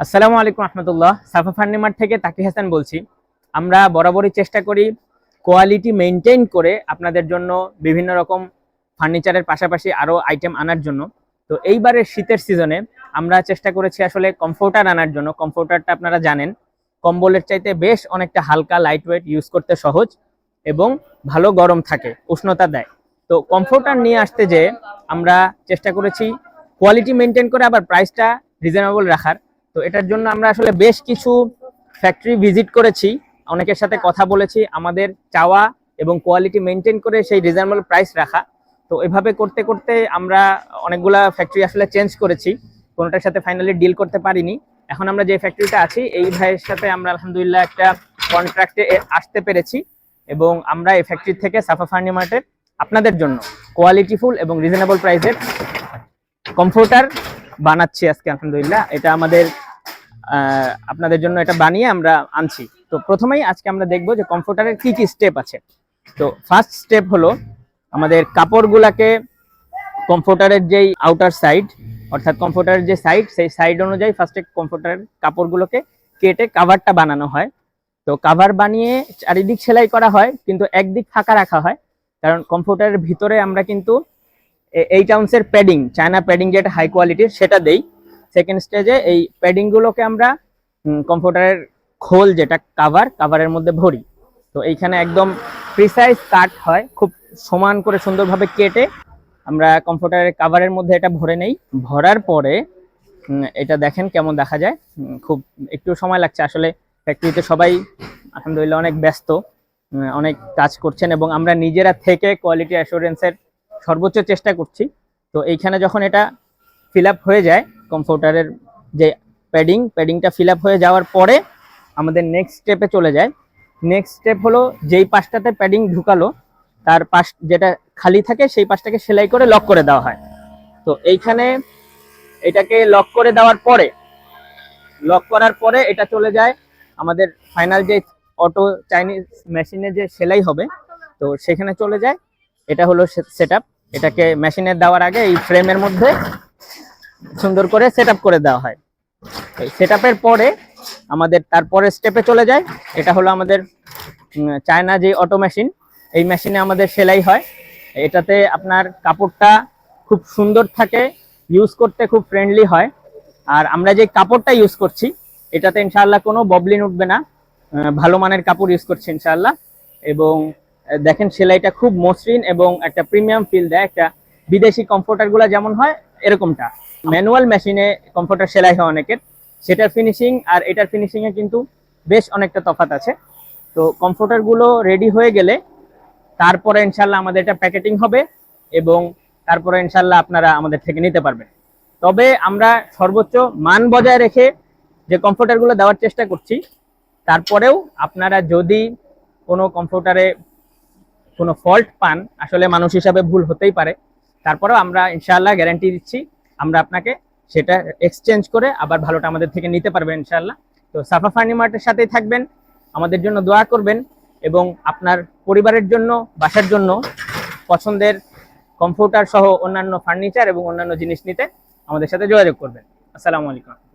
আসসালামু আলাইকুম রহমতুল্লাহ। সাফা ফার্নিমার থেকে তাকি হাসান বলছি। আমরা বরাবরই চেষ্টা করি কোয়ালিটি মেনটেন করে আপনাদের জন্য বিভিন্ন রকম ফার্নিচারের পাশাপাশি আরও আইটেম আনার জন্য। তো এইবারের শীতের সিজনে আমরা চেষ্টা করেছি আসলে কমফোর্টার আনার জন্য। কমফোর্টারটা আপনারা জানেন, কম্বলের চাইতে বেশ অনেকটা হালকা লাইট ওয়েট ইউজ করতে সহজ এবং ভালো গরম থাকে, উষ্ণতা দেয়। তো কমফোর্টার নিয়ে আসতে যে আমরা চেষ্টা করেছি কোয়ালিটি মেনটেন করে, আবার প্রাইসটা রিজনেবল রাখার। তো এটার জন্য আমরা আসলে বেশ কিছু ফ্যাক্টরি ভিজিট করেছি। অনেকের সাথে কথা বলেছি। আমাদের চাওয়া এবং কোয়ালিটি মেনটেন করে সেই রিজনেবল প্রাইস রাখা। তো এভাবে করতে করতে আমরা অনেকগুলা ফ্যাক্টরি আসলে চেঞ্জ করেছি। কোনোটার সাথে ফাইনালি ডিল করতে পারিনি। এখন আমরা যে ফ্যাক্টরিটা আছি, এই ভাইয়ের সাথে আমরা আলহামদুলিল্লাহ একটা কন্ট্রাক্টে আসতে পেরেছি এবং আমরা এই ফ্যাক্টরি থেকে সাফা ফার্নিমার্টের আপনাদের জন্য কোয়ালিটিফুল এবং রিজনেবল প্রাইসের কমফোর্টার বানাচ্ছি আজকে, আলহামদুলিল্লাহ। এটা আমাদের আপনাদের জন্য এটা বানিয়ে আমরা আনছি। তো প্রথমেই আজকে আমরা দেখব যে কমফোর্টারের কি কি স্টেপ আছে। তো ফার্স্ট স্টেপ হলো আমাদের কাপড়গুলাকে কমফোর্টারের যেই আউটার সাইড অর্থাৎ কমফোর্টারের যে সাইড সেই সাইড অনুযায়ী ফার্স্টে কমফোর্টারের কাপড়গুলোকে কেটে কাভারটা বানানো হয়। তো কাভার বানিয়ে চারিদিক সেলাই করা হয়, কিন্তু একদিক ফাঁকা রাখা হয়। কারণ কমফোর্টারের ভিতরে আমরা কিন্তু এইট আউন্সের প্যাডিং চায়না প্যাডিং যেটা হাই কোয়ালিটির সেটা দেই। সেকেন্ড স্টেজে এই প্যাডিং গুলোকে আমরা কম্পিউটারের খোল যেটা কাভার কাভারের মধ্যে ভরি। তো এইখানে একদম প্রিসাইজ কাট হয়, খুব সমান করে সুন্দরভাবে কেটে আমরা কম্পিউটারের কাভারের মধ্যে এটা ভরে নেই। ভরার পরে এটা দেখেন কেমন দেখা যায়। খুব একটু সময় লাগছে। আসলে ফ্যাক্টরিতে সবাই আলহামদুলিল্লাহ অনেক ব্যস্ত অনেক কাজ করছেন এবং আমরা নিজেরা থেকে কোয়ালিটি অ্যাসুরেন্সের সর্বোচ্চ চেষ্টা করছি। তো এইখানে যখন এটা ফিল আপ হয়ে যায় কমফোর্টারের যে প্যাডিং প্যাডিংটা ফিল আপ হয়ে যাওয়ার পরে আমাদের নেক্সট স্টেপে চলে যায়। নেক্সট স্টেপ হলো যেই পাশটাতে প্যাডিং ঢুকালো, তার পাশ যেটা খালি থাকে সেই পাশটাকে সেলাই করে লক করে দেওয়া হয়। তো এইখানে এটাকে লক করে দেওয়ার পরে লক করার পরে এটা চলে যায় আমাদের ফাইনাল যে অটো চাইনিজ মেশিনে যে সেলাই হবে, তো সেখানে চলে যায়। এটা হলো সেট এটাকে মেশিনে দেওয়ার আগে এই ফ্রেমের মধ্যে সুন্দর করে সেট করে দেওয়া হয়। এই সেট পরে আমাদের তারপরে স্টেপে চলে যায় এটা হলো আমাদের চায়না যে অটো মেশিন এই মেশিনে আমাদের সেলাই হয়। এটাতে আপনার কাপড়টা খুব সুন্দর থাকে ইউজ করতে খুব ফ্রেন্ডলি হয়। আর আমরা যে কাপড়টা ইউজ করছি, এটাতে ইনশাআল্লাহ কোনো ববলিন উঠবে না। ভালো মানের কাপড় ইউজ করছি ইনশাআল্লাহ। এবং দেখেন সেলাইটা খুব মসৃণ এবং একটা প্রিমিয়াম ফিল দেয়। একটা বিদেশি কমফোর্টারগুলা যেমন হয়, এরকমটা। ম্যানুয়াল মেশিনে কমফোর্টার সেলাই হয় অনেকের। সেটার ফিনিশিং আর এটার ফিনিশিং এ কিন্তু বেশ অনেকটা তফাৎ আছে। তো কমফোর্টারগুলো রেডি হয়ে গেলে তারপরে ইনশাল্লাহ আমাদের এটা প্যাকেটিং হবে এবং তারপরে ইনশাল্লাহ আপনারা আমাদের থেকে নিতে পারবেন। তবে আমরা সর্বোচ্চ মান বজায় রেখে যে কমফোর্টারগুলো দেওয়ার চেষ্টা করছি, তারপরেও আপনারা যদি কোনো কমফোর্টারে কোনো ফল্ট পান, আসলে মানুষ হিসাবে ভুল হতেই পারে। তারপরেও আমরা ইনশাআল্লাহ গ্যারান্টি দিচ্ছি আমরা আপনাকে সেটা এক্সচেঞ্জ করে আবার ভালোটা আমাদের থেকে নিতে পারবেন ইনশাল্লাহ তো সাফা ফার্নি মার্টের সাথেই থাকবেন, আমাদের জন্য দোয়া করবেন এবং আপনার পরিবারের জন্য, বাসার জন্য, পছন্দের কম্পিউটার সহ অন্যান্য ফার্নিচার এবং অন্যান্য জিনিস নিতে আমাদের সাথে যোগাযোগ করবেন। আসসালামু আলাইকুম।